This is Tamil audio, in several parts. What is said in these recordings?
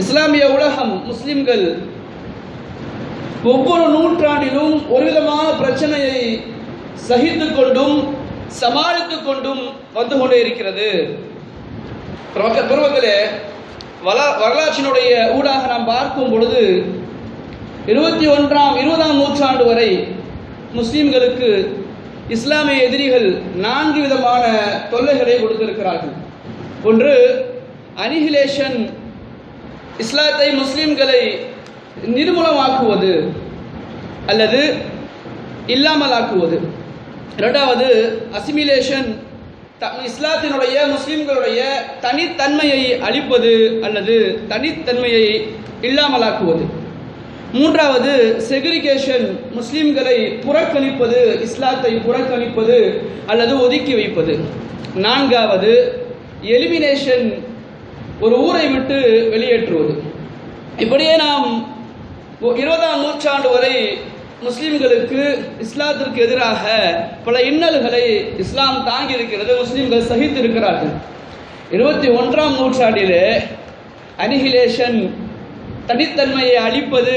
இஸ்லாமிய உலகம் முஸ்லிம்கள் ஒவ்வொரு நூற்றாண்டிலும் ஒரு விதமான பிரச்சனையை சகித்து கொண்டும் சமாளித்துக் கொண்டும் வந்து கொண்டே இருக்கிறது. பெருமக்களே வள வரலாற்றினுடைய ஊடாக நாம் பார்க்கும் பொழுது இருபத்தி ஒன்றாம் இருபதாம் நூற்றாண்டு வரை முஸ்லிம்களுக்கு இஸ்லாமிய எதிரிகள் நான்கு விதமான தொல்லைகளை கொடுத்திருக்கிறார்கள். ஒன்று அனிஹிலேஷன் இஸ்லாத்தை முஸ்லீம்களை நிர்மூலமாக்குவது அல்லது இல்லாமலாக்குவது. இரண்டாவது அசிமிலேஷன் இஸ்லாத்தினுடைய முஸ்லிம்களுடைய தனித்தன்மையை அழிப்பது அல்லது தனித்தன்மையை இல்லாமலாக்குவது. மூன்றாவது செக்ரிகேஷன் முஸ்லிம்களை புறக்கணிப்பது இஸ்லாத்தை புறக்கணிப்பது அல்லது ஒதுக்கி வைப்பது. நான்காவது எலிமினேஷன் ஒரு ஊரை விட்டு வெளியேற்றுவது. இப்படியே நாம் இருபதாம் நூற்றாண்டு வரை முஸ்லிம்களுக்கு இஸ்லாத்திற்கு எதிராக பல இன்னல்களை இஸ்லாம் தாங்கி இருக்கிறது முஸ்லிம்கள் சகித்து இருக்கிறார்கள் இருபத்தி ஒன்றாம் நூற்றாண்டிலே அனிஹிலேஷன் தனித்தன்மையை அழிப்பது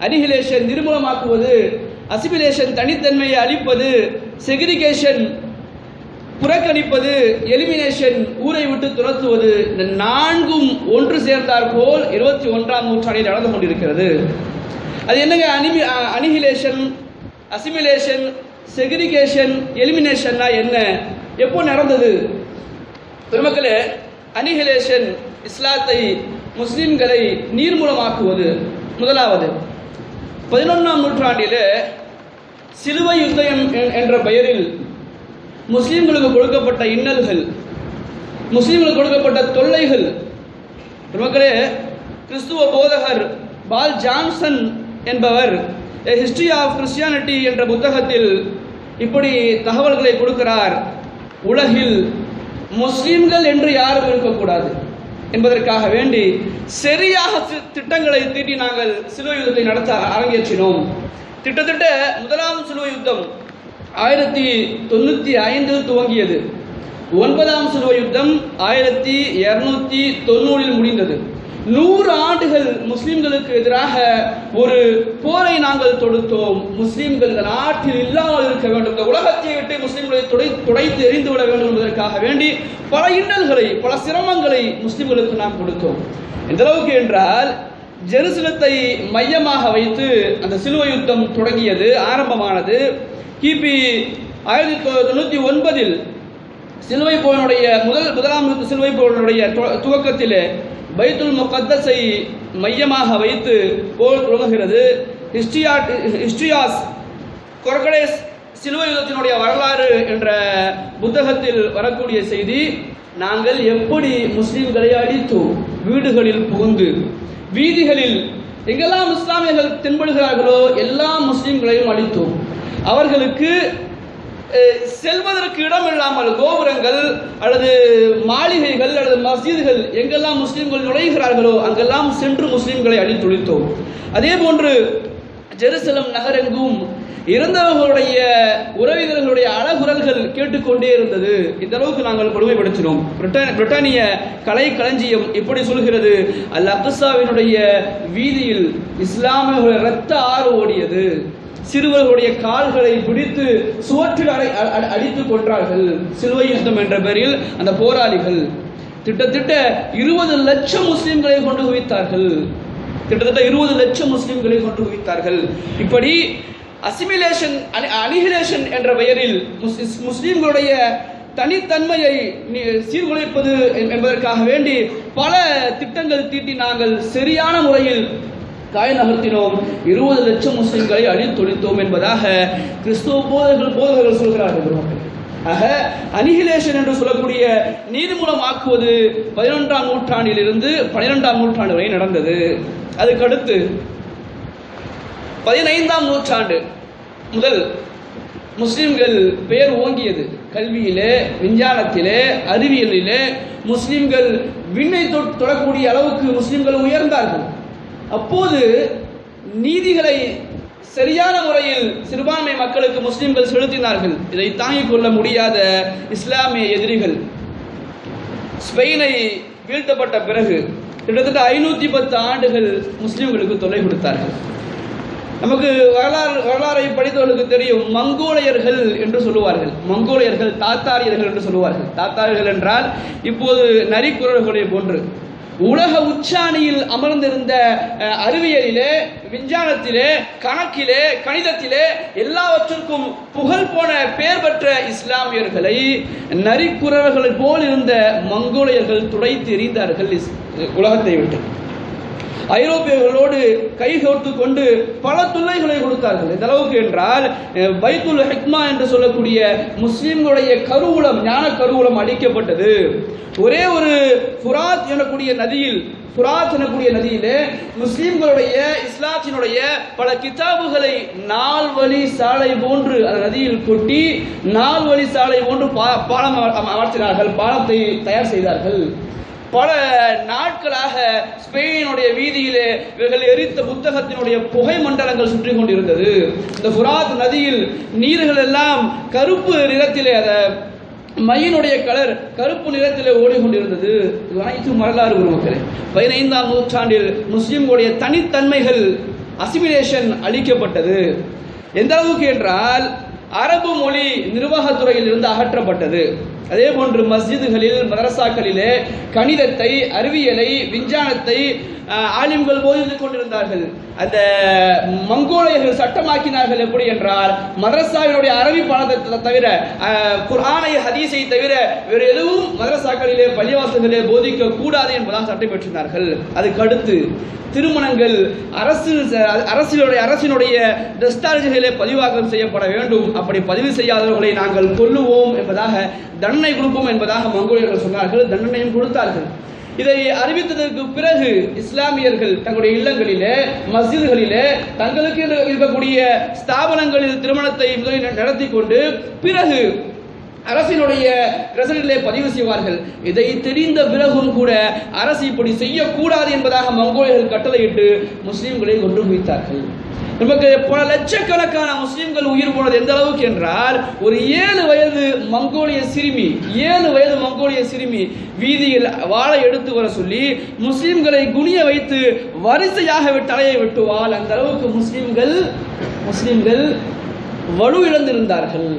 அனிஹிலேஷன் நிர்மூலமாக்குவது அசிமிலேஷன் தனித்தன்மையை அழிப்பது செக்ரிகேஷன் புறக்கணிப்பது எலிமினேஷன் ஊரை விட்டு துரத்துவது இந்த நான்கும் ஒன்று சேர்ந்தார் போல் இருபத்தி ஒன்றாம் நூற்றாண்டில் நடந்து கொண்டிருக்கிறது. அது என்னங்க? அனிமி அனிஹிலேஷன் அசிமிலேஷன் செக்ரிகேஷன் எலிமினேஷன்னா என்ன? எப்போ நடந்தது? பெருமக்களே அனிஹிலேஷன் இஸ்லாத்தை முஸ்லிம்களை நீர்மூலமாக்குவது முதலாவது. பதினொன்றாம் நூற்றாண்டில் சிலுவை யுத்தம் என்ற பெயரில் முஸ்லீம்களுக்கு கொடுக்கப்பட்ட இன்னல்கள் முஸ்லீம்களுக்கு கொடுக்கப்பட்ட தொல்லைகள். மக்களே கிறிஸ்துவ போதகர் பால் ஜான்சன் என்பவர் ஹிஸ்டரி ஆஃப் கிறிஸ்டியானிட்டி என்ற புத்தகத்தில் இப்படி தகவல்களை கொடுக்கிறார். உலகில் முஸ்லீம்கள் என்று யாரும் இருக்கக்கூடாது என்பதற்காக வேண்டி சரியாக திட்டங்களை தீட்டி நாங்கள் சிலுவை யுத்தத்தை நடத்த அரங்கேற்றினோம் திட்டத்திட்ட முதலாம் சிலுவை யுத்தம் ஆயிரத்தி தொண்ணூற்றி ஐந்தில் துவங்கியது. ஒன்பதாம் சிலுவை யுத்தம் ஆயிரத்தி இரநூத்தி தொண்ணூறில் முடிந்தது. நூறு ஆண்டுகள் முஸ்லிம்களுக்கு எதிராக ஒரு போரை நாங்கள் தொடுத்தோம். முஸ்லிம்கள் இந்த நாட்டில் இல்லாமல் இருக்க வேண்டும். இந்த உலகத்தை விட்டு முஸ்லிம்களை துடை துடைத்து எரிந்து விட வேண்டும் என்பதற்காக வேண்டி பல இன்னல்களை பல சிரமங்களை முஸ்லிம்களுக்கு நாம் கொடுத்தோம். எந்த அளவுக்கு என்றால் ஜெருசலத்தை மையமாக வைத்து அந்த சிலுவை யுத்தம் தொடங்கியது ஆரம்பமானது. கிபி ஆயிரத்தி தொண்ணூற்றி ஒன்பதில் சிலுவை போனுடைய முதல் முதலாம் சிலுவை போனுடைய துவக்கத்திலே பைத்துல் முகத்தஸை மையமாக வைத்து போர் துவங்குகிறது. ஹிஸ்டியா ஹிஸ்டியாஸ் கொரகடேஸ் சிலுவை யுத்தத்தினுடைய வரலாறு என்ற புத்தகத்தில் வரக்கூடிய செய்தி நாங்கள் எப்படி முஸ்லீம்களை அடித்தோம் வீடுகளில் புகுந்து வீதிகளில் எங்கெல்லாம் இஸ்லாமியர்கள் தென்படுகிறார்களோ எல்லா முஸ்லீம்களையும் அடித்தோம். அவர்களுக்கு செல்வதற்கு இடம் இல்லாமல் கோபுரங்கள் அல்லது மாளிகைகள் அல்லது மசீதுகள் எங்கெல்லாம் முஸ்லீம்கள் நுழைகிறார்களோ அங்கெல்லாம் சென்று முஸ்லீம்களை அழித்துழித்தோம் அதே போன்று ஜெருசலம் நகரெங்கும் இறந்தவர்களுடைய உறவினர்களுடைய அழகுரல்கள் கேட்டுக்கொண்டே இருந்தது. இந்த அளவுக்கு நாங்கள் கொடுமைப்படுத்தினோம். பிரிட்டானிய கலை களஞ்சியம் எப்படி சொல்கிறது? அல் அக்சாவினுடைய வீதியில் இஸ்லாமிய இரத்த ஆறு ஓடியது. சிறுவர்களுடைய கால்களை பிடித்து சுவற்றில் அடை அடித்துக் கொன்றார்கள். சிலுவை யுத்தம் என்ற பெயரில் அந்த போராளிகள் கிட்டத்தட்ட இருபது லட்சம் முஸ்லிம்களை கொண்டு குவித்தார்கள். கிட்டத்தட்ட இருபது லட்சம் முஸ்லிம்களை கொண்டு குவித்தார்கள். இப்படி அசிமிலேஷன் அனிஹிலேஷன் என்ற பெயரில் முஸ்லிம்களுடைய தனித்தன்மையை சீர்குலைப்பது என்பதற்காக வேண்டி பல திட்டங்கள் தீட்டி நாங்கள் சரியான முறையில் காய நகர்த்தினோம். இருபது லட்சம் முஸ்லிம்களை அழித்தொழித்தோம் என்பதாக கிறிஸ்துவ போதர்கள் போதகர்கள் சொல்கிறார்கள் ஆக அனிகிலேஷன் என்று சொல்லக்கூடிய நீர்மூலமாக்குவது பதினொன்றாம் நூற்றாண்டில் இருந்து பனிரெண்டாம் நூற்றாண்டு வரை நடந்தது. அதுக்கடுத்து பதினைந்தாம் நூற்றாண்டு முதல் முஸ்லிம்கள் பெயர் ஓங்கியது. கல்வியிலே விஞ்ஞானத்திலே அறிவியலிலே முஸ்லிம்கள் விண்ணை தொடக்கூடிய அளவுக்கு முஸ்லிம்கள் உயர்ந்தார்கள். அப்போது நீதிகளை சரியான முறையில் சிறுபான்மை மக்களுக்கு முஸ்லிம்கள் செலுத்தினார்கள். இதை தாங்கிக் கொள்ள முடியாத இஸ்லாமிய எதிரிகள். ஸ்பெயினை வீழ்த்தப்பட்ட பிறகு கிட்டத்தட்ட ஐநூற்றி பத்து ஆண்டுகள் முஸ்லிம்களுக்கு தொல்லை கொடுத்தார்கள். நமக்கு வரலாறு வரலாறை படித்தவர்களுக்கு தெரியும் மங்கோலியர்கள் என்று சொல்லுவார்கள். மங்கோலியர்கள் தாத்தாரியர்கள் என்று சொல்லுவார்கள். தாத்தாரியர்கள் என்றால் இப்போது நரிக்குறவர்களை போன்று. உலக உச்சாணியில் அமர்ந்திருந்த அறிவியலிலே விஞ்ஞானத்திலே கணக்கிலே கணிதத்திலே எல்லாவற்றிற்கும் புகழ் போன பெயர் பெற்ற இஸ்லாமியர்களை நரிக்குறவர்கள் போல் இருந்த மங்கோலியர்கள் துடைத்து எறிந்தார்கள் உலகத்தை விட்டு. ஐரோப்பியர்களோடு கைகோர்த்து கொண்டு பல தொல்லைகளை கொடுத்தார்கள். எந்த அளவுக்கு என்றால் பைத்துல் ஹிக்மா என்று சொல்லக்கூடிய முஸ்லிம்களுடைய கருவூலம் ஞான கருவூலம் அழிக்கப்பட்டது. ஒரே ஒரு ஃபுராத் எனக்கூடிய நதியில் ஃபுராத் எனக்கூடிய நதியிலே முஸ்லிம்களுடைய இஸ்லாத்தினுடைய பல கிதாபுகளை நால் வழி சாலை போன்று அந்த நதியில் கொட்டி நால் வழி சாலை போன்று பா- பாலம் அமர்த்தினார்கள் பாலத்தை தயார் செய்தார்கள். பல நாட்களாக ஸ்பெயினுடைய வீதியிலே இவர்கள் எரித்த புத்தகத்தினுடைய புகை மண்டலங்கள் சுற்றி கொண்டிருந்தது. இந்த ஃபுராத் நதியில் நீர்கள் எல்லாம் கருப்பு நிறத்திலே அதை மையினுடைய கலர் கருப்பு நிறத்திலே ஓடிக்கொண்டிருந்தது. இது அனைத்தும் வரலாறு மக்களே. பதினைந்தாம் நூற்றாண்டில் முஸ்லிம்களுடைய தனித்தன்மைகள் அசிமிலேஷன் அளிக்கப்பட்டது. எந்த அளவுக்கு என்றால் அரபு மொழி நிர்வாகத்துறையில் இருந்து அகற்றப்பட்டது. அதே போன்று மஸ்ஜிதுகளில் மதரசாக்களிலே கணிதத்தை அறிவியலை விஞ்ஞானத்தை ஆலிம்கள் போதித்துக் கொண்டிருந்தார்கள். அந்த மங்கோலியர்கள் சட்டமாக்கினார்கள் எப்படி என்றால் மதரசாவினுடைய அரபி பாடத்தை தவிர குரானை ஹதீஸை தவிர வேறு எதுவும் மதரசாக்களிலே பள்ளிவாசல்களிலே போதிக்க கூடாது என்பதால் சட்டம் பெற்றிருந்தார்கள் அதுக்கு அடுத்து திருமணங்கள் அரசு அரசினுடைய அரசினுடைய தஸ்தாவேஜுகளிலே பதிவாக்கம் செய்யப்பட வேண்டும். அப்படி பதிவு செய்யாதவர்களை நாங்கள் கொல்லுவோம் என்பதாக தண்டனை கொடுப்போம் என்பதாக மங்கோலியர்கள் சொன்னார்கள் தண்டனையும் கொடுத்தார்கள். இதை அறிவித்ததற்கு பிறகு இஸ்லாமியர்கள் தங்களுடைய இல்லங்களிலே மஸ்ஜிதுகளிலே தங்களுக்கு இருக்கக்கூடிய ஸ்தாபனங்களில் திருமணத்தை முதலில் நடத்தி கொண்டு பிறகு அரசினுடைய கெசட்டிலே பதிவு செய்வார்கள். இதை தெரிந்த பிறகும் கூட அரசு இப்படி செய்யக்கூடாது என்பதாக மங்கோலியர்கள் கட்டளையிட்டு முஸ்லிம்களை கொண்டு குவித்தார்கள் நமக்கு பல லட்சக்கணக்கான முஸ்லீம்கள் உயிர் போனது எந்த அளவுக்கு என்றால் ஒரு ஏழு வயது மங்கோலிய சிறுமி ஏழு வயது மங்கோலிய சிறுமி வீதியில் வாளை எடுத்து வர சொல்லி முஸ்லீம்களை குனிய வைத்து வரிசையாக தலையை வெட்டுவால் அந்த அளவுக்கு முஸ்லீம்கள் முஸ்லிம்கள் வலு இழந்திருந்தார்கள்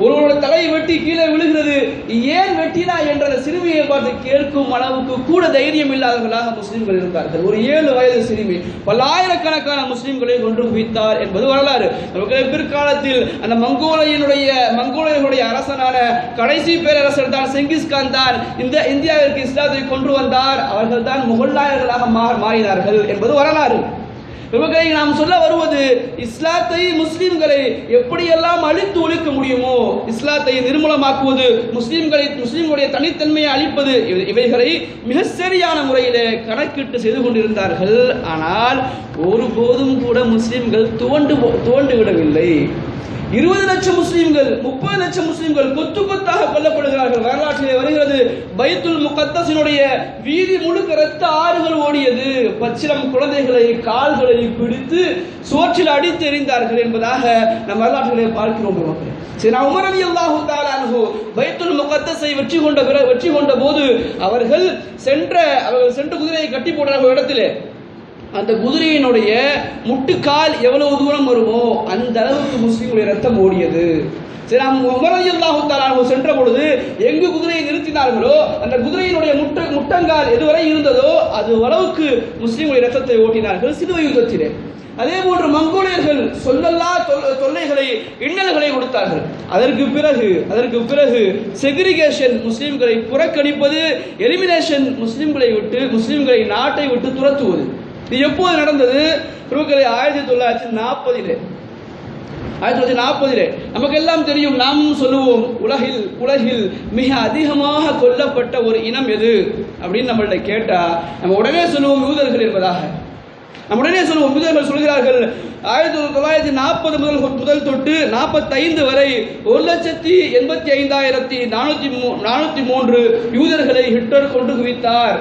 ஒருவரோட தலையை வெட்டி கீழே விழுகிறது. ஏன் வெட்டினா என்ற சிறுமியை பார்த்து கேட்கும் அளவுக்கு கூட தைரியம் இல்லாதவர்களாக முஸ்லிம்கள் இருந்தார்கள் ஒரு ஏழு வயது சிறுமி பல்லாயிரக்கணக்கான முஸ்லிம்களை கொன்று குவித்தார் என்பது வரலாறு. நமக்கு பிற்காலத்தில் அந்த மங்கோலியனுடைய மங்கோலியர்களுடைய அரசனான கடைசி பேரரசர் தான் செங்கிஸ்கான் தான் இந்த இந்தியாவிற்கு இஸ்லாத்தை கொண்டு வந்தார். அவர்கள் தான் முகல்லாயர்களாக மா- மாறினார்கள் என்பது வரலாறு. இவர்களை நாம் சொல்ல வருவது இஸ்லாத்தை முஸ்லிம்களை எப்படியெல்லாம் அழித்து ஒழிக்க முடியுமோ இஸ்லாத்தை நிர்மூலமாக்குவது முஸ்லிம்களை முஸ்லிம்களுடைய தனித்தன்மையை அழிப்பது இவை- இவைகளை மிக சரியான முறையிலே கணக்கிட்டு செய்து கொண்டிருந்தார்கள். ஆனால் ஒருபோதும் கூட முஸ்லிம்கள் தோண்டு தோண்டு விடவில்லை. இருபது லட்சம் முஸ்லிம்கள் முப்பது லட்சம் முஸ்லிம்கள் கொத்து கொத்தாக கொல்லப்படுகிறார்கள். வரலாற்றிலே வருகிறது பைத்துல் முகத்தசினுடைய வீதி முழுக்க இரத்த ஆறுகள் ஓடியது. பச்சிலம் குழந்தைகளை கால்களை பிடித்து சோற்றில் அடித்து எறிந்தார்கள் என்பதாக நம் வரலாற்றிலே பார்க்கிறோம் சரி நான் உமர் அலி அல்லாஹு தாலானு பைத்துல் முகத்தஸை வெற்றி கொண்ட பிற- வெற்றி கொண்ட போது அவர்கள் சென்ற அவர்கள் சென்று குதிரையை கட்டி போடுறாங்க இடத்திலே. அந்த குதிரையினுடைய முட்டுக்கால் எவ்வளவு தூரம் வருமோ அந்த அளவுக்கு முஸ்லிம்களுடைய ரத்தம் ஓடியது. சரி நாம் உமரல்லாஹு தாலானு சென்ற பொழுது எங்கு குதிரையை நிறுத்தினார்களோ அந்த குதிரையினுடைய முட்ட முட்டங்கால் எதுவரை இருந்ததோ அது அளவுக்கு முஸ்லிம்களுடைய ரத்தத்தை ஓட்டினார்கள் சிலுவை யுத்தத்திலே அதே போன்று மங்கோலியர்கள் சொல்லல்லா தொல்லைகளை இன்னல்களை கொடுத்தார்கள். அதற்கு பிறகு அதற்கு பிறகு செக்ரிகேஷன் முஸ்லீம்களை புறக்கணிப்பது எலிமினேஷன் முஸ்லீம்களை விட்டு முஸ்லீம்களை நாட்டை விட்டு துரத்துவது. இது எப்போது நடந்தது? ரூக்கலை ஆயிரத்தி தொள்ளாயிரத்தி நாற்பதிலே. ஆயிரத்தி தொள்ளாயிரத்தி நாற்பதிலே. நமக்கு எல்லாம் தெரியும் நாமும் சொல்லுவோம் உலகில் உலகில் மிக அதிகமாக கொல்லப்பட்ட ஒரு இனம் எது? அப்படின்னு நம்மள்ட்ட கேட்டா நம்ம உடனே சொல்லுவோம் யூதர்கள் என்பதாக. நம்ம உடனே சொல்லுவோம் யூதர்கள் சொல்கிறார்கள் ஆயிரத்தி தொள்ளாயிரத்தி நாற்பது முதல் முதல் தொட்டு நாற்பத்தைந்து வரை ஒரு லட்சத்தி எண்பத்தி ஐந்தாயிரத்தி நானூற்றி மூ நானூற்றி மூன்று யூதர்களை ஹிட்லர் கொண்டு குவித்தார்.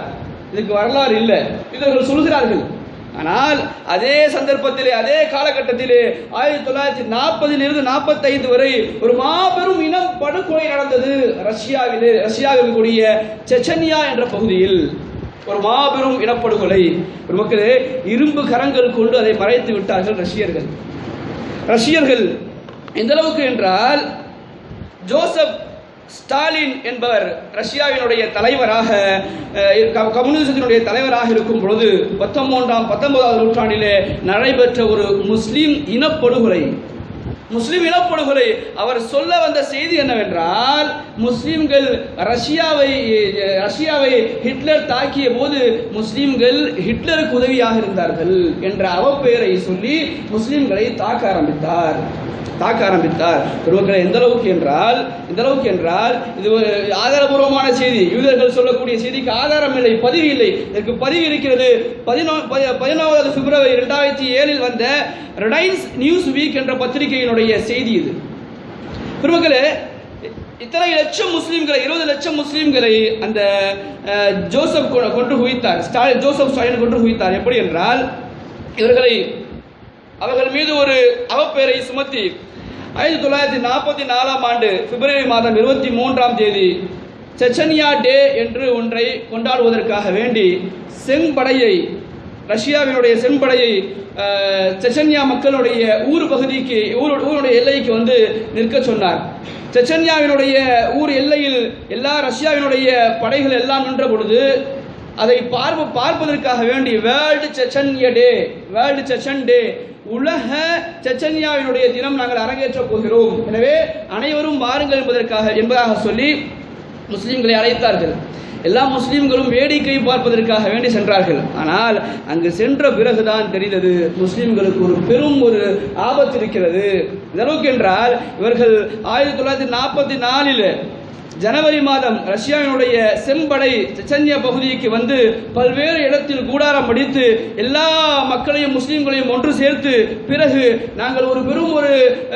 இதுக்கு வரலாறு இல்லை. இவர்கள் சொல்கிறார்கள். ஆனால் அதே சந்தர்ப்பத்திலே அதே காலகட்டத்திலே ஆயிரத்தி தொள்ளாயிரத்தி நாற்பதில் இருந்து நாற்பத்தைந்து வரை ஒரு மாபெரும் இனம் படுகொலை நடந்தது ரஷ்யாவிலே ரஷ்யாவில் கூடிய செச்சன்யா என்ற பகுதியில். ஒரு மாபெரும் இனப்படுகொலை. ஒரு மக்களே இரும்பு கரங்கள் கொண்டு அதை மறைத்து விட்டார்கள் ரஷ்யர்கள். ரஷ்யர்கள் எந்த அளவுக்கு என்றால் ஜோசப் ஸ்டாலின் என்பவர் ரஷ்யாவினுடைய தலைவராக கம்யூனிசத்தினுடைய தலைவராக இருக்கும் பொழுது பத்தொன்பதாம் பத்தொன்பதாவது நூற்றாண்டிலே நடைபெற்ற ஒரு முஸ்லீம் இனப்படுகொலை. முஸ்லிம் இனப்படுகொலை. அவர் சொல்ல வந்த செய்தி என்னவென்றால் முஸ்லீம்கள் ரஷ்யாவை ரஷ்யாவை ஹிட்லர் தாக்கிய போது முஸ்லீம்கள் ஹிட்லருக்கு உதவியாக இருந்தார்கள் என்ற அவப்பெயரை சொல்லி முஸ்லீம்களை தாக்க ஆரம்பித்தார். தாக்க ஆரம்பித்தார். பெருமக்களை எந்த அளவுக்கு என்றால் எந்த அளவுக்கு என்றால் இது ஒரு ஆதாரபூர்வமான செய்தி. யூதர்கள் சொல்லக்கூடிய செய்திக்கு ஆதாரம் இல்லை பதிவு இல்லை. இதற்கு பதிவு இருக்கிறது. பதினோ பதி- பதினோராவது பிப்ரவரி இரண்டாயிரத்தி ஏழில் வந்த ரிலையன்ஸ் நியூஸ் வீக் என்ற பத்திரிகையினுடைய செய்தி இது. பெருமக்களே இத்தனை லட்சம் முஸ்லீம்களை இருபது லட்சம் முஸ்லீம்களை அந்த ஜோசப் கொண்டு குவித்தார். ஸ்டாலின் ஜோசப் ஸ்டாலின் கொண்டு குவித்தார். எப்படி என்றால் இவர்களை அவர்கள் மீது ஒரு அவப்பெயரை சுமத்தி ஆயிரத்தி தொள்ளாயிரத்தி நாற்பத்தி நாலாம் ஆண்டு பிப்ரவரி மாதம் இருபத்தி மூன்றாம் தேதி செச்சனியா டே என்று ஒன்றை கொண்டாடுவதற்காக வேண்டி செம்படையை ரஷ்யாவினுடைய செம்படையை செச்சன்யா மக்களுடைய ஊர் பகுதிக்கு ஊர் ஊருடைய எல்லைக்கு வந்து நிற்க சொன்னார். செச்சன்யாவினுடைய ஊர் எல்லையில் எல்லா ரஷ்யாவினுடைய படைகள் எல்லாம் நின்ற பொழுது அதை பார்ப்ப பார்ப்பதற்காக வேண்டி world Chechnya day world Chechen day உலக செச்சன்யாவினுடைய தினம் நாங்கள் அரங்கேற்றப் போகிறோம். எனவே அனைவரும் வாருங்கள் என்பதற்காக என்பதாக சொல்லி முஸ்லிம்களை அழைத்தார்கள். எல்லா முஸ்லீம்களும் வேடிக்கை பார்ப்பதற்காக வேண்டி சென்றார்கள். ஆனால் அங்கு சென்ற பிறகுதான் தெரிந்தது முஸ்லீம்களுக்கு ஒரு பெரும் ஒரு ஆபத்து இருக்கிறது. இந்த அளவுக்கு என்றால் இவர்கள் ஆயிரத்தி தொள்ளாயிரத்தி நாற்பத்தி நாலில் ஜனவரி மாதம் ரஷ்யாவினுடைய செம்படை செச்சன்யா பகுதிக்கு வந்து பல்வேறு இடத்தில் கூடாரம் அடித்து எல்லா மக்களையும் முஸ்லீம்களையும் ஒன்று சேர்த்து பிறகு நாங்கள் ஒரு பெரும் ஒரு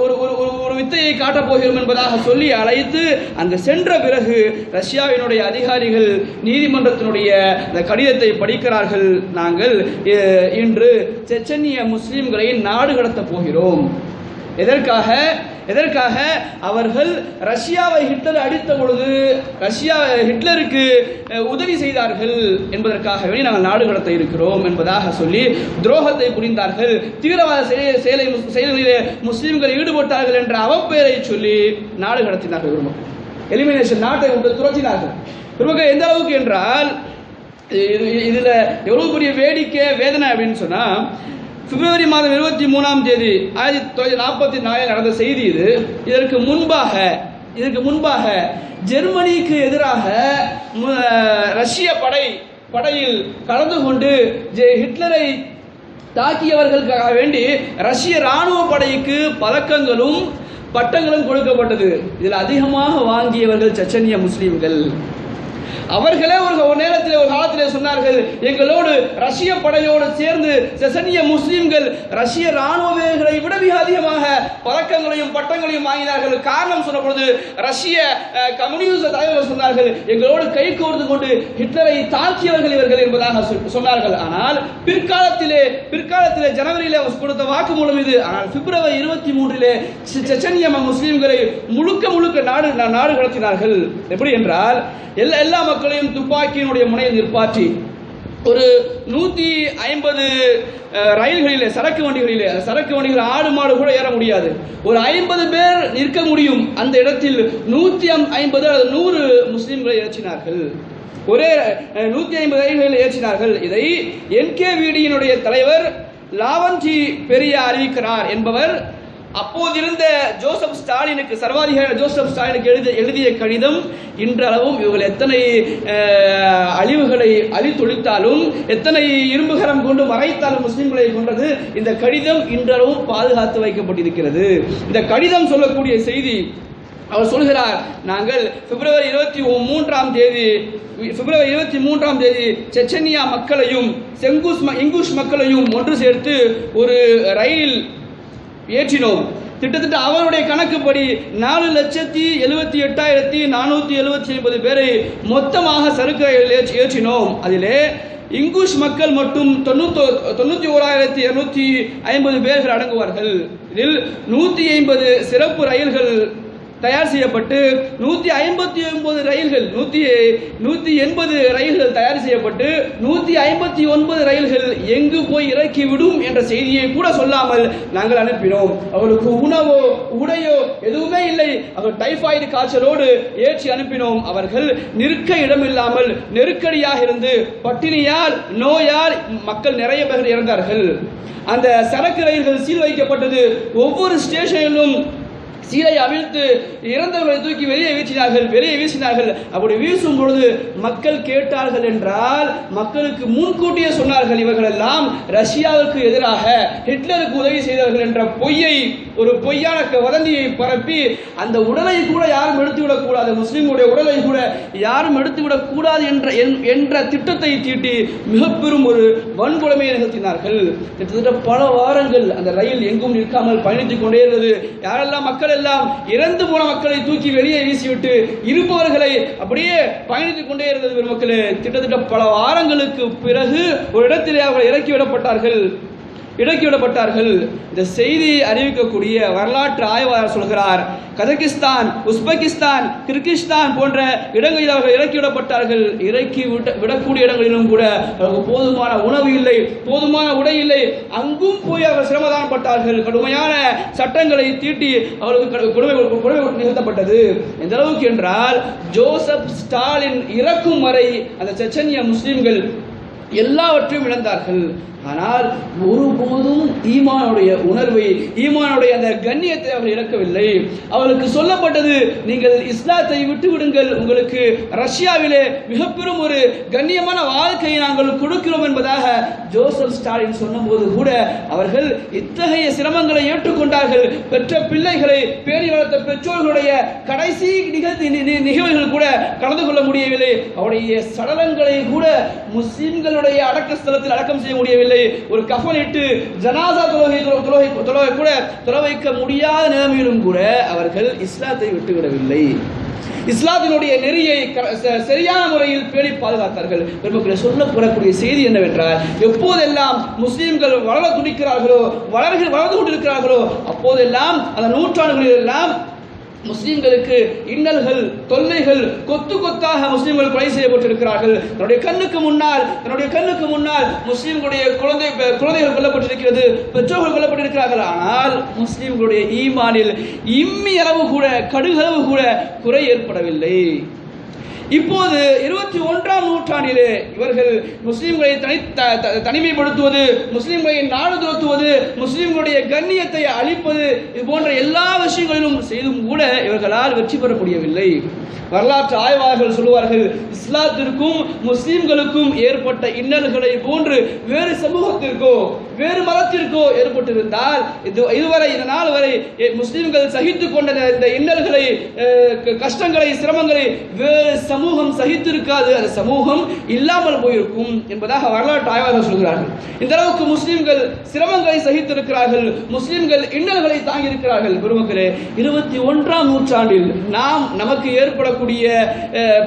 ஒரு ஒரு- ஒரு வித்தையை காட்டப் போகிறோம் என்பதாக சொல்லி அழைத்து அங்கு சென்ற பிறகு ரஷ்யாவினுடைய அதிகாரிகள் நீதிமன்றத்தினுடைய அந்த கடிதத்தை படிக்கிறார்கள் நாங்கள். இன்று செச்சனிய முஸ்லிம்களை நாடு கடத்தப் போகிறோம். எதற்காக? எதற்காக? அவர்கள் ரஷ்யாவை ஹிட்லர் அடித்த பொழுது ரஷ்யா ஹிட்லருக்கு உதவி செய்தார்கள் என்பதற்காகவே நாங்கள் நாடு கடத்த இருக்கிறோம் என்பதாக சொல்லி துரோகத்தை புரிந்தார்கள். தீவிரவாத செயலை செயல்களிலே முஸ்லீம்கள் ஈடுபட்டார்கள் என்ற அவப்பெயரை சொல்லி நாடு கடத்தினார்கள் பெருமக்கள் எலிமினேஷன் நாட்டை விட்டு துரத்தினார்கள். பெருமக்கள் எந்த அளவுக்கு என்றால் இது இதுல எவ்வளவு பெரிய வேடிக்கை வேதனை அப்படின்னு சொன்னா பிப்ரவரி மாதம் இருபத்தி மூணாம் தேதி ஆயிரத்தி தொள்ளாயிரத்தி நாற்பத்தி நாலில் நடந்த செய்தி இது. இதற்கு முன்பாக இதற்கு முன்பாக ஜெர்மனிக்கு எதிராக ரஷ்ய படை படையில் கலந்து கொண்டு ஜெ- ஹிட்லரை தாக்கியவர்களுக்காக வேண்டி ரஷ்ய ராணுவ படைக்கு பதக்கங்களும் பட்டங்களும் கொடுக்கப்பட்டது. இதில் அதிகமாக வாங்கியவர்கள் சச்சனிய முஸ்லீம்கள். அவர்களே ஒரு ஒரு நேரத்தில் ஒரு காலத்திலே சொன்னார்கள் எங்களோடு ரஷ்ய படையோடு சேர்ந்து செசனிய முஸ்லிம்கள் ரஷ்ய ராணுவ வீரர்களை விட மிக அதிகமாக பதக்கங்களையும் பட்டங்களையும் வாங்கினார்கள். காரணம் சொன்ன பொழுது ரஷ்ய கம்யூனிஸ்ட் தலைவர்கள் சொன்னார்கள் எங்களோடு கை கோர்த்து கொண்டு ஹிட்லரை தாக்கியவர்கள் இவர்கள் என்பதாக சொ- சொன்னார்கள். ஆனால் பிற்காலத்திலே பிற்காலத்திலே ஜனவரியிலே கொடுத்த வாக்குமூலம் இது. ஆனால் பிப்ரவரி இருபத்தி மூன்றிலே செ- செச்சனிய முஸ்லிம்களை முழுக்க முழுக்க நாடு நாடு கடத்தினார்கள். எப்படி என்றால் எல்லா எல்லா மக்களையும் துப்பாக்கியினுடைய முனையில் நிற்பாற்றி ஒரு நூற்றி ஐம்பது ரயில்களிலே சரக்கு வண்டிகளிலே சரக்கு வண்டிகள் ஆடு மாடு கூட ஏற முடியாது. ஒரு ஐம்பது பேர் நிற்க முடியும் அந்த இடத்தில் நூற்றி ஐம்பது அல்லது நூறு முஸ்லிம்களை ஏற்றினார்கள். ஒரே நூற்றி ஐம்பது ரயில்களில் ஏற்றினார்கள். இதை என்கே விடியினுடைய தலைவர் லாவன்ஜி பெரிய அறிவிக்கிறார் என்பவர் அப்போதிருந்த ஜோசப் ஸ்டாலினுக்கு சர்வாதிகாரி ஜோசப் ஸ்டாலினுக்கு எழுத எழுதிய கடிதம் இன்றளவும் இவர்கள் எத்தனை அழிவுகளை அழித்தொழித்தாலும் எத்தனை இரும்புகரம் கொண்டு மறைத்தாலும் முஸ்லிம்களை கொண்டது இந்த கடிதம் இன்றளவும் பாதுகாத்து வைக்கப்பட்டிருக்கிறது. இந்த கடிதம் சொல்லக்கூடிய செய்தி அவர் சொல்கிறார் நாங்கள் பிப்ரவரி இருபத்தி மூன்றாம் தேதி பிப்ரவரி இருபத்தி மூன்றாம் தேதி செச்சனியா மக்களையும் செங்குஸ் ம- இங்குஷ் மக்களையும் ஒன்று சேர்த்து ஒரு ரயில் ஏற்றினோம். திட்டத்தட்ட அவருடைய கணக்குப்படி நாலு லட்சத்தி எழுபத்தி எட்டாயிரத்தி நானூற்றி எழுபத்தி ஐம்பது பேரை மொத்தமாக சரக்கு ரயில் ஏற்றினோம். அதிலே இங்குஷ் மக்கள் மட்டும் தொண்ணூத்தோ தொண்ணூற்றி ஓராயிரத்தி இருநூத்தி ஐம்பது பேர்கள் அடங்குவார்கள். இதில் நூற்றி ஐம்பது சிறப்பு ரயில்கள் தயார் செய்யப்பட்டு நூற்றி ஐம்பத்தி ஒன்பது ரயில்கள் நூற்றி நூற்றி எண்பது ரயில்கள் தயார் செய்யப்பட்டு நூற்றி ஐம்பத்தி ஒன்பது ரயில்கள் எங்கு போய் இறக்கி விடும் என்ற செய்தியை கூட சொல்லாமல் நாங்கள் அனுப்பினோம். அவர்களுக்கு உணவோ உடையோ எதுவுமே இல்லை. அவர் டைபாய்டு காய்ச்சலோடு ஏற்றி அனுப்பினோம். அவர்கள் நிற்க இடமில்லாமல் நெருக்கடியாக இருந்து பட்டினியால் நோயால் மக்கள் நிறைய பேர் இறந்தார்கள். அந்த சரக்கு ரயில்கள் சீல் வைக்கப்பட்டது. ஒவ்வொரு ஸ்டேஷனிலும் சீலை அவிழ்த்து இறந்தவர்களை தூக்கி வெளியே வீசினார்கள் வெளியே வீசினார்கள். அப்படி வீசும் பொழுது மக்கள் கேட்டார்கள் என்றால் மக்களுக்கு முன்கூட்டியே சொன்னார்கள் இவர்கள் எல்லாம் ரஷ்யாவுக்கு எதிராக ஹிட்லருக்கு உதவி செய்தார்கள் என்ற பொய்யை ஒரு பொய்யான வதந்தியை பரப்பி அந்த உடலை கூட யாரும் எடுத்துவிடக் கூடாது முஸ்லீமுடைய உடலை கூட யாரும் எடுத்துவிடக் கூடாது என்ற என்- என்ற திட்டத்தை தீட்டி மிக பெரும் ஒரு வன்கொடுமையை நிகழ்த்தினார்கள். கிட்டத்தட்ட பல வாரங்கள் அந்த ரயில் எங்கும் நிற்காமல் பயணித்துக் கொண்டே இருந்தது. யாரெல்லாம் மக்கள் எல்லாம் இறந்து போன மக்களை தூக்கி வெளியே வீசிவிட்டு இருப்பவர்களை அப்படியே பயணித்துக் கொண்டே இருந்தது பெருமக்களே. கிட்டத்தட்ட பல வாரங்களுக்கு பிறகு ஒரு இடத்திலே அவர்கள் இறக்கி விடப்பட்டார்கள் இந்த செய்தியை அறிவிக்கக்கூடிய வரலாற்று ஆய்வாளர் சொல்கிறார் கஜகிஸ்தான் உஸ்பெகிஸ்தான் கிர்கிஸ்தான் போன்ற இடங்களில் அவர்கள் இறக்கிவிடப்பட்டார்கள். இறக்கி விட விடக்கூடிய இடங்களிலும் கூட அவர்களுக்கு போதுமான உணவு இல்லை போதுமான உடை இல்லை. அங்கும் போய் அவர்கள் சிரமதானப்பட்டார்கள் கடுமையான சட்டங்களை தீட்டி அவர்களுக்கு கொடுமை கொடுமை நிகழ்த்தப்பட்டது. எந்த அளவுக்கு என்றால் ஜோசப் ஸ்டாலின் இறக்கும் வரை அந்த செச்சனிய முஸ்லிம்கள் எல்லாவற்றையும் இழந்தார்கள். ஆனால் ஒருபோதும் ஈமானுடைய உணர்வை ஈமானுடைய அந்த கண்ணியத்தை அவர் இழக்கவில்லை. அவருக்கு சொல்லப்பட்டது நீங்கள் இஸ்லாத்தை விட்டு விடுங்கள் உங்களுக்கு ரஷ்யாவிலே மிக பெரும் ஒரு கண்ணியமான வாழ்க்கையை நாங்கள் கொடுக்கிறோம் என்பதாக ஜோசப் ஸ்டாலின் சொன்னபோது கூட அவர்கள் இத்தகைய சிரமங்களை ஏற்றுக்கொண்டார்கள். பெற்ற பிள்ளைகளை பேணி வளர்த்த பெற்றோர்களுடைய கடைசி நிகழ்ச்சி நிகழ்வுகள் கூட கலந்து கொள்ள முடியவில்லை. அவருடைய சடலங்களை கூட முஸ்லிம்களுடைய அடக்க ஸ்தலத்தில் அடக்கம் செய்ய முடியவில்லை. ஒரு கஃனிட்டு ஜனாசா தொழுகை தொழுகை தொழுகை கூட தொலை வைக்க முடியாத நிலைமையிலும் கூட அவர்கள் இஸ்லாத்தை விட்டுவிடவில்லை. இஸ்லாத்தினுடைய நெறியை க- சரியான முறையில் பேணி பாதுகாத்தார்கள். பெருமக்களை சொல்லப்படக்கூடிய செய்தி என்னவென்றால் எப்போதெல்லாம் முஸ்லிம்கள் வளர துடிக்கிறார்களோ வளர்கள் வளர்ந்து கொண்டிருக்கிறார்களோ அப்போதெல்லாம் அந்த நூற்றாண்டுகளில் எல்லாம் முஸ்லிம்களுக்கு இன்னல்கள் தொல்லைகள் கொத்து கொத்தாக முஸ்லிம்கள் கொலை செய்யப்பட்டிருக்கிறார்கள். தன்னுடைய கண்ணுக்கு முன்னால் தன்னுடைய கண்ணுக்கு முன்னால் முஸ்லிம்களுடைய குழந்தை குழந்தைகள் கொல்லப்பட்டிருக்கிறது பெற்றோர்கள் கொல்லப்பட்டிருக்கிறார்கள். ஆனால் முஸ்லிம்களுடைய ஈமானில் இம்மி அளவு கூட கடுகளவு கூட குறை ஏற்படவில்லை. இப்போது இருபத்தி ஒன்றாம் நூற்றாண்டிலே இவர்கள் முஸ்லீம்களை தனி த- த- தனிமைப்படுத்துவது முஸ்லீம்களை நாடு துரத்துவது முஸ்லிம்களுடைய கண்ணியத்தை அழிப்பது இது போன்ற எல்லா விஷயங்களிலும் செய்தும் கூட இவர்களால் வெற்றி பெற முடியவில்லை வரலாற்று ஆய்வாளர்கள் சொல்லுவார்கள் இஸ்லாத்திற்கும் முஸ்லீம்களுக்கும் ஏற்பட்ட இன்னல்களை போன்று வேறு சமூகத்திற்கோ வேறு மதத்திற்கோ ஏற்பட்டிருந்தால் இது இதுவரை இந்த நாள் வரை முஸ்லீம்கள் சகித்து சகித்துக் கொண்ட இந்த- இன்னல்களை கஷ்டங்களை சிரமங்களை வேறு சமூகம் சகித்திருக்காது. அந்த சமூகம் இல்லாமல் போயிருக்கும் என்பதாக வரலாற்று ஆய்வாளர்கள் சொல்கிறார்கள். இந்த அளவுக்கு முஸ்லீம்கள் சிரமங்களை சகித்திருக்கிறார்கள் முஸ்லீம்கள் இன்னல்களை தாங்கியிருக்கிறார்கள். பெருமக்களே இருபத்தி ஒன்றாம் நூற்றாண்டில் நாம் நமக்கு ஏற்படக்கூடிய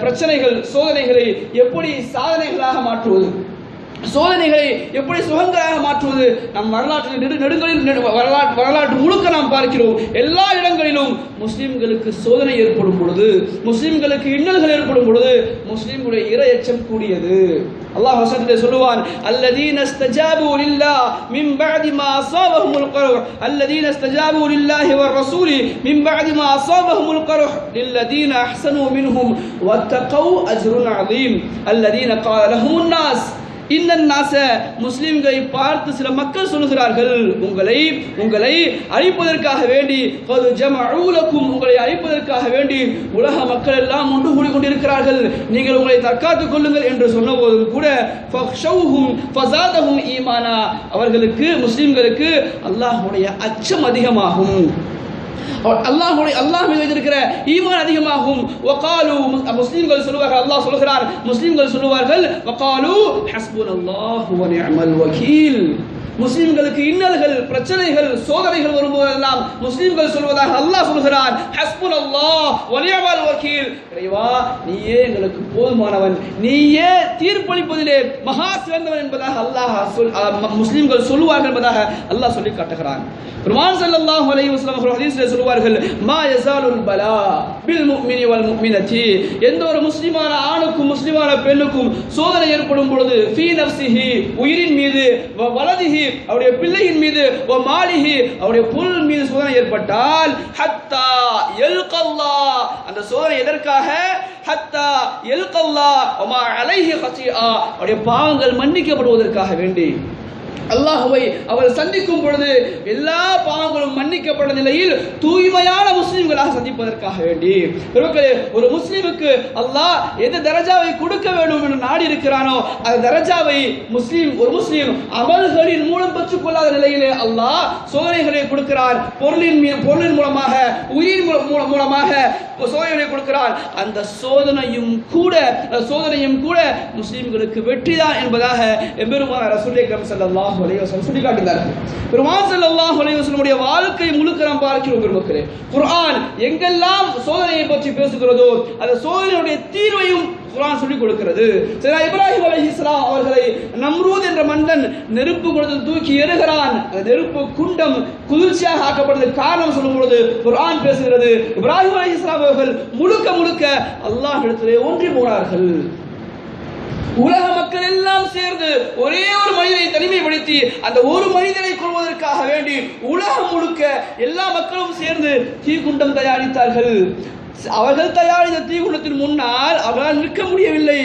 பிரச்சனைகள் சோதனைகளை எப்படி சாதனைகளாக மாற்றுவது? சோதனைகளை எப்படி சுகங்களாக மாற்றுவது? நம் வரலாற்றில் நெடு நெடுங்களில் வரலாற்று வரலாற்று முழுக்க நாம் பார்க்கிறோம். எல்லா இடங்களிலும் முஸ்லிம்களுக்கு சோதனை ஏற்படும் பொழுது முஸ்லிம்களுக்கு இன்னல்கள் ஏற்படும் பொழுது முஸ்லிம்களுடைய இரையச்சம் கூடியது. الله صدق سلوان. الذين استجابوا لله من بعد ما أصابهم القرح. الذين استجابوا لله والرسول من بعد ما أصابهم القرح. للذين أحسنوا منهم واتقوا أجر عظيم. الذين قال لهم الناس இந்த நாச முஸ்லிம்களை பார்த்து சில மக்கள் சொல்கிறார்கள் உங்களை உங்களை அழிப்பதற்காக வேண்டி உங்களை அழிப்பதற்காக வேண்டி உலக மக்கள் எல்லாம் ஒன்று கூடி கொண்டிருக்கிறார்கள். நீங்கள் உங்களை தற்காத்துக் கொள்ளுங்கள் என்று சொன்னபோதும் கூட ஈமானா. அவர்களுக்கு முஸ்லிம்களுக்கு அல்லாஹுடைய அச்சம் அதிகமாகும். அவர் அல்லாஹ்வுடைய அல்லாஹ் மீது வைத்திருக்கிற ஈமான் அதிகமாகும் வகாலு முஸ்லிம்கள் சொல்லுவார்கள் அல்லாஹ் சொல்கிறார் முஸ்லிம்கள் சொல்லுவார்கள் வகாலு ஹஸ்புனல்லாஹு வ நிஅமல் வகீல் முஸ்லிம்களுக்கு இன்னல்கள் பிரச்சனைகள் சோதனைகள் வரும்போதெல்லாம் முஸ்லிம்கள் சொல்வதாக அல்லாஹ் சொல்கிறான். ஹஸ்புல் அல்லாஹ் வலியமல் வக்கீல். இறைவா நீயே எங்களுக்கு போதுமானவன். நீயே தீர்ப்பளிப்பதிலே மகா சிறந்தவன் என்பதாக அல்லாஹ் சொல் முஸ்லிம்கள் சொல்லுவார்கள் என்பதாக அல்லாஹ் சொல்லி காட்டுகிறான். பெருமான் ஸல்லல்லாஹு அலைஹி வஸல்லம் அவர்கள் ஹதீஸில் சொல்வார்கள் மா யஸாலுல் பலா பில் முஃமினி வல் முஃமினத்தி எந்த ஒரு முஸ்லிமான ஆணுக்கும் முஸ்லிமான பெண்ணுக்கும் சோதனை ஏற்படும் பொழுது ஃபீ நஃப்ஸிஹி உயிரின் மீது வ வலதிஹி அவருடைய பிள்ளையின் மீது ஓ மாலிஹி அவருடைய பொருள் மீது சோதனை ஏற்பட்டால் ஹத்தா எல்கல்லா அந்த சோதனை எதற்காக? ஹத்தா எல்கல்லா ஒமா அலைஹி ஹசிஆ அவருடைய பாவங்கள் மன்னிக்கப்படுவதற்காக வேண்டி. அல்லாஹுவை அவர் சந்திக்கும் பொழுது எல்லா பாவங்களும் மன்னிக்கப்பட்ட நிலையில் தூய்மையான முஸ்லீம்களாக சந்திப்பதற்காக வேண்டி. ஒரு முஸ்லீமுக்கு அல்லாஹ் எந்த தரஜாவை கொடுக்க வேண்டும் என்று நாடி இருக்கிறானோ அந்த தரஜாவை முஸ்லீம் ஒரு முஸ்லீம் அமல்களின் மூலம் பெற்றுக்கொள்ளாத நிலையிலே அல்லாஹ் சோதனைகளை கொடுக்கிறார். பொருளின் பொருளின் மூலமாக உயிரின் மூலம் மூலமாக சோதனை கொடுக்கிறார். அந்த சோதனையும் கூட அந்த சோதனையும் கூட முஸ்லீம்களுக்கு வெற்றிதான் என்பதாக எம்பெருமான ரசூல் அக்ரம் ஸல்லல்லாஹு அலைஹி வஸல்லம் சொல்லி காட்டுகிறார்கள் பெருமான் ஸல்லல்லாஹு அலைஹி வஸல்லமுடைய வாழ்க்கை முழுக்க நாம் பார்க்கிறோம் பெருமக்களே. குர்ஆன் எங்கெல்லாம் சோதனையை பற்றி பேசுகிறதோ அந்த சோதனையுடைய தீர்வையும் குரான் சொல்லிக் கொடுக்கிறது. சில இப்ராஹிம் அலி இஸ்லாம் அவர்களை நம்ரூத் என்ற மன்னன் நெருப்பு கொடுத்து தூக்கி எறுகிறான். அந்த நெருப்பு குண்டம் குளிர்ச்சியாக ஆக்கப்படுறதுக்கு காரணம் சொல்லும் பொழுது குரான் பேசுகிறது. இப்ராஹிம் அலி இஸ்லாம் அவர்கள் முழுக்க முழுக்க அல்லாஹ் இடத்திலே ஒன்றி போனார்கள். உலக மக்கள் எல்லாம் சேர்ந்து ஒரே ஒரு மனிதனை தனிமைப்படுத்தி அந்த ஒரு மனிதனை கொள்வதற்காக வேண்டி உலகம் முழுக்க எல்லா மக்களும் சேர்ந்து தீக்குண்டம் தயாரித்தார்கள். அவர்கள் தயாரித்த தீக்குண்டத்தின் முன்னால் அவர்களால் நிற்க முடியவில்லை.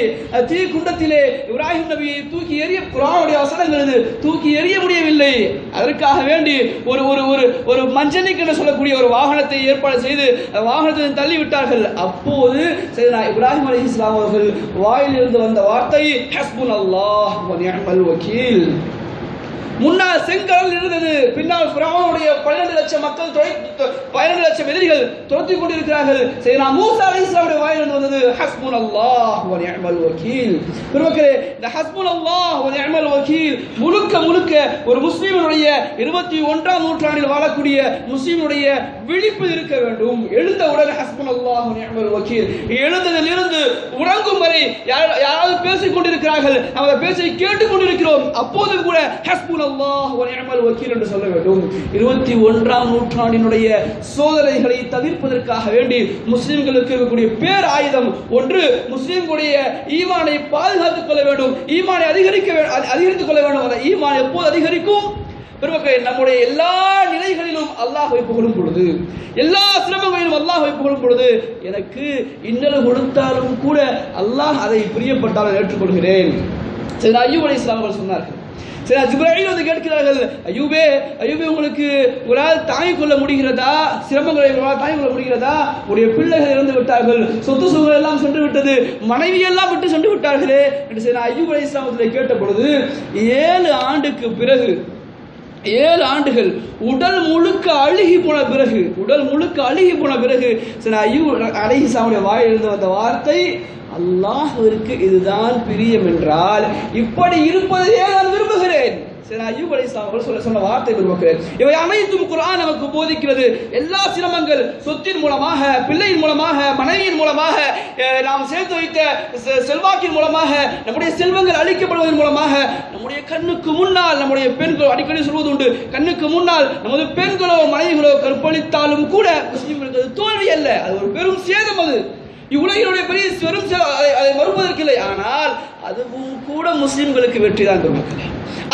தீக்குண்டத்திலே இப்ராஹிம் நபியை தூக்கி எறிய குரானுடைய வசனங்கள் இது தூக்கி எறிய முடியவில்லை. அதற்காக வேண்டி ஒரு ஒரு ஒரு ஒரு மஞ்சனிக்கு என்று சொல்லக்கூடிய ஒரு வாகனத்தை ஏற்பாடு செய்து வாகனத்தை தள்ளி விட்டார்கள். அப்போது சையதுனா இப்ராஹிம் அலி இஸ்லாம் அவர்கள் வாயிலிருந்து வந்த வார்த்தை ஹஸ்புன் அல்லாஹ் வக்கீல். முன்னால் செங்கடல் இருந்தது. பின்னால் பிராமனுடைய பன்னெண்டு லட்சம் மக்கள் பன்னெண்டு லட்சம் எதிரிகள் துரத்தி கொண்டிருக்கிறார்கள். சரி நான் மூசா அலி இஸ்லாமுடைய வாயிலிருந்து வந்தது ஹஸ்முன் அல்லாஹ் வ வக்கீல். பெருமக்களே இந்த ஹஸ்முன் அல்லாஹ் வ வக்கீல் முழுக்க முழுக்க ஒரு முஸ்லிமினுடைய இருபத்தி ஒன்றாம் நூற்றாண்டில் வாழக்கூடிய முஸ்லீமுடைய விழிப்பு இருக்க வேண்டும். எழுந்தவுடன் ஹஸ்புன் அல்லாஹ் வ நிஅமல் வக்கீல். எழுந்ததிலிருந்து உறங்கும் வரை யார்- யாராவது பேசிக் கொண்டிருக்கிறார்கள். அவரை பேச்சை கேட்டுக் கொண்டிருக்கிறோம். அப்போது கூட ஹஸ்முன் என்று சொல்ல வேண்டும். இருபத்தி ஒன்றாம் நூற்றாண்டினுடைய சோதனைகளை தவிர்ப்பதற்காக வேண்டி முஸ்லிம்களுக்கு இருக்கக்கூடிய பேர் ஆயுதம் ஒன்று முஸ்லிம்களுடைய ஈமானை பாதுகாத்துக் கொள்ள வேண்டும். ஈமானை அதிகரிக்க அதிகரித்துக் கொள்ள வேண்டும். அந்த ஈமான் எப்போது அதிகரிக்கும்? பெருமக்களே நம்முடைய எல்லா நிலைகளிலும் அல்லாஹ் புகழும் பொழுது எல்லா சிரமங்களிலும் அல்லாஹ் புகழும் பொழுது எனக்கு இன்னல் கொடுத்தாலும் கூட அல்லாஹ் அதை பிரியப்பட்டாலும் ஏற்றுக்கொள்கிறேன். சரி ஐயூப் அலி இஸ்லாம் அவர்கள் சொன்னார்கள் சரி ஜிப்ராஹிம் வந்து கேட்கிறார்கள் ஐயூபே ஐயூபே உங்களுக்கு உங்களால் தாங்கிக் கொள்ள முடிகிறதா? சிரமங்களை உங்களால் தாங்கிக் கொள்ள முடிகிறதா? உடைய பிள்ளைகள் இறந்து விட்டார்கள். சொத்து சுகங்கள் எல்லாம் சென்று விட்டது. மனைவி எல்லாம் விட்டு சென்று விட்டார்களே என்று சரி ஐயூப் அலி இஸ்லாமத்தில் கேட்ட பொழுது ஏழு ஆண்டுக்கு பிறகு ஏழு ஆண்டுகள் உடல் முழுக்க அழுகி போன பிறகு உடல் முழுக்க அழுகி போன பிறகு சரி ஐயூ அலைஹிசாமுடைய வாயிலிருந்து வந்த வார்த்தை அல்லாஹ்விற்கு இதுதான் பிரியம் என்றால் இப்படி இருப்பதையே நான் விரும்புகிறேன். சரி ஐயூப் அலி அவர்கள் சொல்ல சொன்ன வார்த்தை விரும்புகிறேன் இவை அனைத்தும் குரான் நமக்கு போதிக்கிறது. எல்லா சிரமங்கள் சொத்தின் மூலமாக பிள்ளையின் மூலமாக மனைவியின் மூலமாக நாம் சேர்த்து வைத்த செ- செல்வாக்கின் மூலமாக நம்முடைய செல்வங்கள் அழிக்கப்படுவதன் மூலமாக நம்முடைய கண்ணுக்கு முன்னால் நம்முடைய பெண்கள் அடிக்கடி சொல்வது உண்டு. கண்ணுக்கு முன்னால் நமது பெண்களோ மனைவிகளோ கற்பழித்தாலும் கூட முஸ்லிம்களுக்கு அது தோல்வி அல்ல. அது ஒரு பெரும் சேதம் அது. இவ்வுலகினுடைய பெரிய பெரும் அதை அதை மறுப்பதற்கில்லை. ஆனால் அதுவும் கூட முஸ்லிம்களுக்கு வெற்றி தான் மக்களே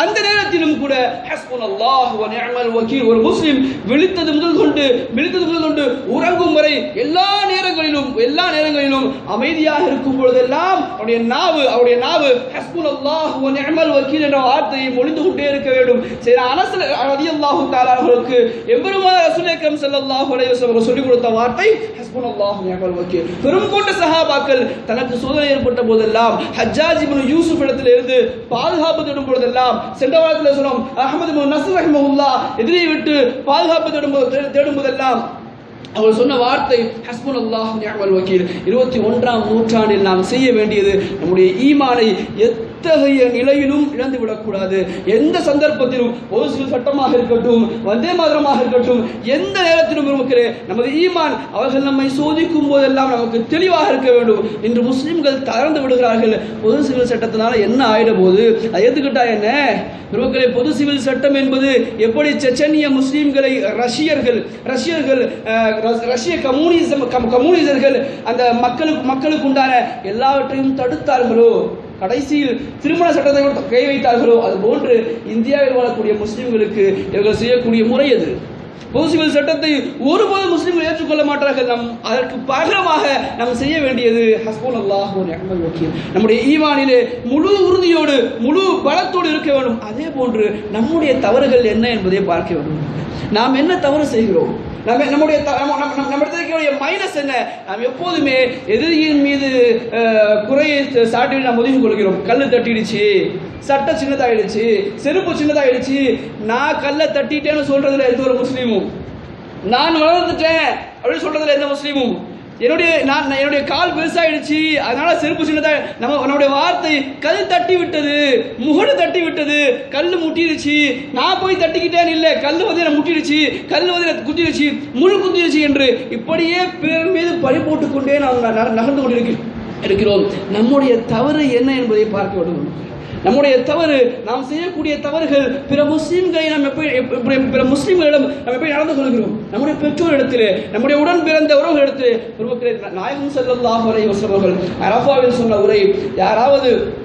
அந்த நேரத்திலும் கூட ஹஸ்புன் அல்லாஹ் நிஅமல் வக்கீல் ஒரு முஸ்லிம் விழித்தது முதல் கொண்டு விழித்தது முதல் கொண்டு உறங்கும் வரை எல்லா நேரங்களிலும் எல்லா நேரங்களிலும் அமைதியாக இருக்கும் பொழுதெல்லாம் அவருடைய நாவு அவருடைய நாவு ஹஸ்புன் அல்லாஹ் வ நிஅமல் வக்கீல் என்ற வார்த்தையை மொழிந்து கொண்டே இருக்க வேண்டும். சரி அனஸ் ரலியல்லாஹு தஆலா அவர்களுக்கு எம்பெருமானார் ரசூல் செல்ல ஸல்லல்லாஹு அலைஹி வஸல்லம் சொல்லிக் கொடுத்த வார்த்தை ஹஸ்புன் அல்லாஹ் நிஅமல் வக்கீல் பெரும் கொண்ட சஹாபாக்கள் தனக்கு சோதனை ஏற்பட்ட போதெல்லாம் ஹஜ்ஜாஜ் இப்னு யூசுப் இடத்துல இருந்து பாதுகாப்பு தேடும் பொழுதெல்லாம் சென்ற வாரத்தில் சொன்னோம் அகமது இப்னு நஸ்ர் ரஹிமஹுல்லாஹ் எதிரியை விட்டு பாதுகாப்பு தேடும் தேடும் போதெல்லாம் அவர் சொன்ன வார்த்தை ஹஸ்புன் அல்லாஹ் வக்கீல் இருபத்தி ஒன்றாம் நூற்றாண்டில் நாம் செய்ய வேண்டியது நம்முடைய ஈமானை எத் இத்தகைய நிலையிலும் இழந்து விடக்கூடாது. எந்த சந்தர்ப்பத்திலும் ஒரு சில சட்டமாக இருக்கட்டும் வந்தே மாதிரமாக இருக்கட்டும் எந்த நேரத்திலும் நமக்கு நமது ஈமான் அவர்கள் நம்மை சோதிக்கும் போதெல்லாம் நமக்கு தெளிவாக இருக்க வேண்டும். இன்று முஸ்லிம்கள் தளர்ந்து விடுகிறார்கள். பொது சிவில் சட்டத்தினால என்ன ஆயிட போது அதை ஏற்றுக்கிட்டா என்ன? பெருமக்களே பொது சிவில் சட்டம் என்பது எப்படி செச்சனிய முஸ்லிம்களை ரஷ்யர்கள் ரஷ்யர்கள் ரஷ்ய கம்யூனிசம் கம்- கம்யூனிசர்கள் அந்த மக்களுக்கு மக்களுக்கு உண்டான எல்லாவற்றையும் தடுத்தார்களோ? கடைசியில் திருமண சட்டத்தை கூட கை வைத்தார்களோ அது போன்று இந்தியாவில் வாழக்கூடிய முஸ்லிம்களுக்கு இவர்கள் செய்யக்கூடிய முறை அது பொது சிவில் சட்டத்தை ஒருபோது முஸ்லிம்கள் ஏற்றுக்கொள்ள மாட்டார்கள். நம் அதற்கு பகரமாக நாம் செய்ய வேண்டியது ஹஸ்போல் அல்லாஹ் வக்கீல். நம்முடைய ஈவானிலே முழு உறுதியோடு முழு பலத்தோடு இருக்க வேண்டும். அதே போன்று நம்முடைய தவறுகள் என்ன என்பதை பார்க்க வேண்டும். நாம் என்ன தவறு செய்கிறோம்? நம்ம நம்முடைய த- நம்ம நம்ம மைனஸ் என்ன? நாம் எப்போதுமே எதிரியின் மீது குறையை சாட்டி நாம் ஒதுங்கி கொள்கிறோம். கல் தட்டிடுச்சு சட்டை சின்னதாகிடுச்சு செருப்பு சின்னதாகிடுச்சு நான் கல்லை தட்டிட்டேன்னு சொல்றதுல எந்த ஒரு முஸ்லீமும்? நான் வளர்ந்துட்டேன் அப்படின்னு சொல்றதுல எந்த முஸ்லீமும்? என்னுடைய நான் நான் என்னுடைய கால் பெருசாயிடுச்சு. அதனால செருப்பு சின்னதா நம்ம நம்முடைய வார்த்தை கல் தட்டி விட்டது முகடு தட்டி விட்டது கல் முட்டிடுச்சு. நான் போய் தட்டிக்கிட்டேன் இல்லை கல் வந்து என்னை முட்டிடுச்சு கல் வந்து என்னை குத்திடுச்சு முழு குத்திடுச்சு என்று இப்படியே பிறர் மீது பழி போட்டுக்கொண்டே நாம் ந- ந- நகர்ந்து கொண்டிருக்கிறோம் இருக்கிறோம். நம்முடைய தவறு என்ன என்பதை பார்க்க வேண்டும். நம்முடைய தவறு நாம் செய்யக்கூடிய தவறுகள் பிற முஸ்லீம்களை நாம் எப்படி பிற முஸ்லீம்களிடம் நாம் எப்படி நடந்து கொள்கிறோம்? நம்முடைய பெற்றோரிடத்திலே நம்முடைய உடன் பிறந்த உறவுகளிடத்திலே. பெருமக்களே நாயகம் ஸல்லல்லாஹு உரை வசவர்கள் அரபாவில் அரஃபாவில் சொன்ன உரை யாராவது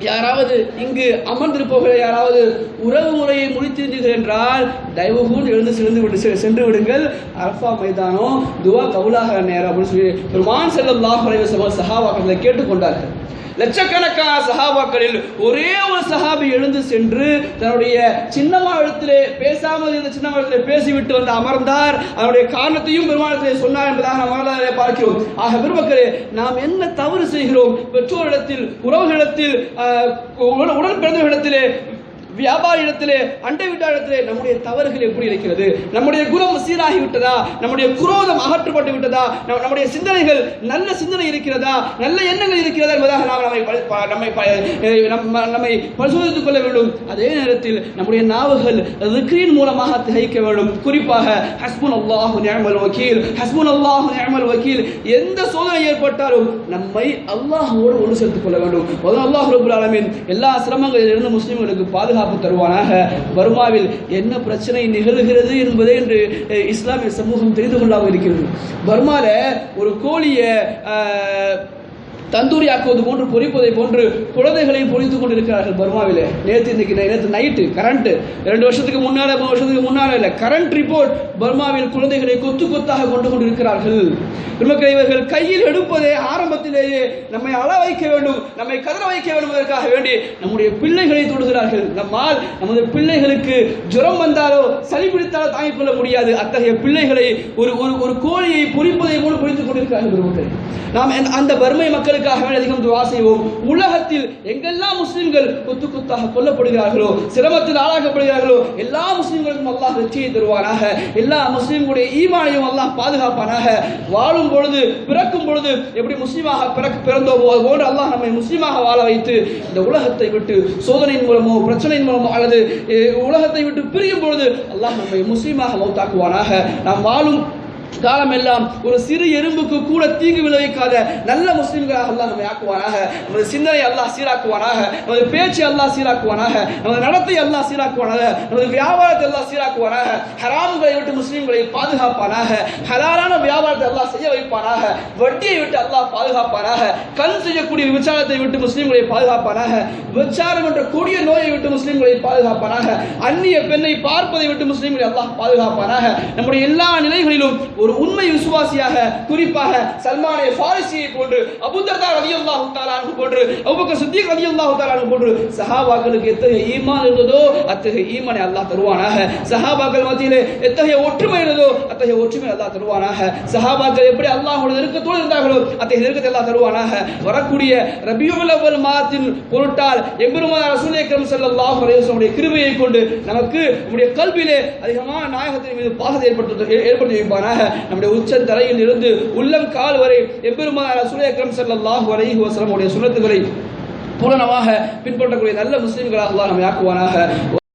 யாராவது இங்கு அமர்ந்திருப்பவர்கள் யாராவது உறவு முறையை முடித்திருந்தீர்கள் என்றால் தயவு எழுந்து சென்று விடு செ- சென்று விடுங்கள். அரஃபா மைதானம் துவா கவுலாக நேரம் அப்படின்னு சொல்லி பெருமான் ஸல்லல்லாஹு லாஹ் வஸல்லம் சஹாபாக்களை கேட்டுக்கொண்டார்கள். லட்சக்கணக்கான சஹாபாக்களில் ஒரே ஒரு சஹாபி எழுந்து சென்று தன்னுடைய சின்னம்மா இடத்திலே பேசாமல் இருந்த சின்னம்மா இடத்திலே பேசிவிட்டு வந்து அமர்ந்தார். அதனுடைய காரணத்தையும் பெருமானத்திலே சொன்னார் என்பதாக நாம் வரலாறு பார்க்கிறோம். ஆக பெருமக்களே நாம் என்ன தவறு செய்கிறோம்? பெற்றோரிடத்தில் உறவுகளிடத்தில் ஆஹ், உடன் உடன் பிறந்தவர்களிடத்திலே வியாபார இடத்திலே அண்டை வீட்டாரிடத்திலே நம்முடைய தவறுகள் எப்படி இருக்கிறது? நம்முடைய குணம் சீராகி விட்டதா நம்முடைய குரோதம் அகற்றப்பட்டு விட்டதா நம்முடைய சிந்தனைகள் நல்ல சிந்தனை இருக்கிறதா? நல்ல எண்ணங்கள் இருக்கிறதா என்பதாக நாம் நம்மை நம்மை நம்மை பரிசோதித்துக் கொள்ள வேண்டும். அதே நேரத்தில் நம்முடைய நாவுகள் ரிக்ரீன் மூலமாக திகைக்க வேண்டும். குறிப்பாக ஹஸ்புன் அல்லாஹு நியமல் வக்கீல் ஹஸ்புன் அல்லாஹு நியமல் வக்கீல் எந்த சோதனை ஏற்பட்டாலும் நம்மை அல்லாஹோடு ஒன்று சேர்த்துக் கொள்ள வேண்டும். அல்லாஹ் ரபுல் அலமின் எல்லா சிரமங்களிலிருந்து முஸ்லீம்களுக்கு பாதுகாப்பு தருவானாக. பர்மாவில் என்ன பிரச்சனை நிகழ்கிறது என்பதை என்று இஸ்லாமிய சமூகம் தெரிந்து கொள்ளாமல் இருக்கிறது. பர்மாவில் ஒரு கோழியை தந்தூரி ஆக்குவது போன்று பொறிப்பதை போன்று குழந்தைகளையும் பொறித்துக் கொண்டிருக்கிறார்கள் பர்மாவிலே. நேற்று இன்னைக்கு நேற்று நைட்டு கரண்ட் ரெண்டு வருஷத்துக்கு முன்னால மூணு வருஷத்துக்கு முன்னால இல்லை கரண்ட் ரிப்போர்ட் பர்மாவில் குழந்தைகளை கொத்து கொத்தாக கொண்டு கொண்டிருக்கிறார்கள். பெருமக்களை இவர்கள் கையில் எடுப்பதே ஆரம்பத்திலேயே நம்மை அள வைக்க வேண்டும் நம்மை கதற வைக்க வேண்டும் என்பதற்காக வேண்டி நம்முடைய பிள்ளைகளை தொடுகிறார்கள். நம்மால் நமது பிள்ளைகளுக்கு ஜுரம் வந்தாலோ சளி பிடித்தாலோ தாங்கிக் கொள்ள முடியாது. அத்தகைய பிள்ளைகளை ஒரு ஒரு ஒரு கோழியை பொறிப்பதை போல பொறித்துக் கொண்டிருக்கிறார்கள் பெருமக்கள். நாம் அந்த- அந்த பர்மை மக்களுக்காக அதிகம் துவா செய்வோம். உலகத்தில் எங்கெல்லாம் முஸ்லிம்கள் குத்து குத்தாக கொல்லப்படுகிறார்களோ சிரமத்தில் ஆளாக்கப்படுகிறார்களோ எல்லா முஸ்லிம்களுக்கும் அல்லாஹ் வெற்றியை தருவானாக. எல்லா முஸ்லிம்களுடைய ஈமானையும் அல்லாஹ் பாதுகாப்பானாக. வாழும் பொழுது பிறக்கும் பொழுது எப்படி முஸ்லீமாக பிறக்க பிறந்தோமோ அது போன்று அல்லாஹ் நம்மை முஸ்லீமாக வாழ வைத்து இந்த உலகத்தை விட்டு சோதனையின் மூலமோ பிரச்சனையின் மூலமோ அல்லது உலகத்தை விட்டு பிரியும் பொழுது அல்லாஹ் நம்மை முஸ்லீமாக மௌத்தாக்குவானாக. நாம் வாழும் காலமெல்லாம் ஒரு சிறு எறும்புக்கு கூட தீங்கு விளைவிக்காத நல்ல முஸ்லிம்களாக அல்லாஹ் நம்மை ஆக்குவானாக. நமது சிந்தனை அல்லாஹ் சீராக்குவானாக. நமது பேச்சு அல்லாஹ் சீராக்குவானாக. நமது நடத்தை அல்லாஹ் சீராக்குவானாக. நமது வியாபாரத்தை எல்லாம் சீராக்குவானாக. ஹராம்களை விட்டு முஸ்லிம்களை பாதுகாப்பானாக. ஹலாலான வியாபாரத்தை அல்லாஹ் செய்ய வைப்பானாக. வட்டியை விட்டு அல்லாஹ் பாதுகாப்பானாக. கண் செய்யக்கூடிய விசாரத்தை விட்டு முஸ்லிம்களை பாதுகாப்பானாக. விசாரம் என்ற கொடிய நோயை விட்டு முஸ்லிம்களை பாதுகாப்பானாக. அந்நிய பெண்ணை பார்ப்பதை விட்டு முஸ்லிம்களை அல்லாஹ் பாதுகாப்பானாக. நம்முடைய எல்லா நிலைகளிலும் ஒரு உண்மை விசுவாசியாக குறிப்பாக சல்மானே ஃபாரிசியை போன்று அபுதர்தா ரதி அல்லாஹு தாலானு போன்று அபூபக்கர் சித்திக் ரதி அல்லாஹு தாலானு போன்று சஹாபாக்களுக்கு எத்தகைய ஈமான் இருந்ததோ அத்தகைய ஈமானை அல்லாஹ் தருவானாக. சஹாபாக்கள் மத்தியிலே எத்தகைய ஒற்றுமை இருந்ததோ அத்தகைய ஒற்றுமை அல்லாஹ் தருவானாக. சஹாபாக்கள் எப்படி அல்லாஹோட நெருக்கத்தோடு இருந்தார்களோ அத்தகைய நெருக்கத்தை அல்லாஹ் தருவானாக. வரக்கூடிய ரபியுல் மாதத்தின் பொருட்டால் எம்பெருமான ரசூல் அக்ரம் செல்லல்லாஹ் அலைஹி கிருபையை கொண்டு நமக்கு நம்முடைய கல்வியிலே அதிகமான நாயகத்தின் மீது பாசத்தை ஏற்படுத்த ஏற்படுத்தி வைப்பானாக. நம்முடைய உச்சந்தலையில் இருந்து உள்ளம் கால் வரை எப்பெருமான ரசூல் அக்ரம் ஸல்லல்லாஹு அலைஹி வஸல்லம் உடைய சுன்னத்துகளை பூரணமாக பின்பற்றக்கூடிய நல்ல முஸ்லிம்களாக அல்லாஹ் நம்மை ஆக்குவானாக.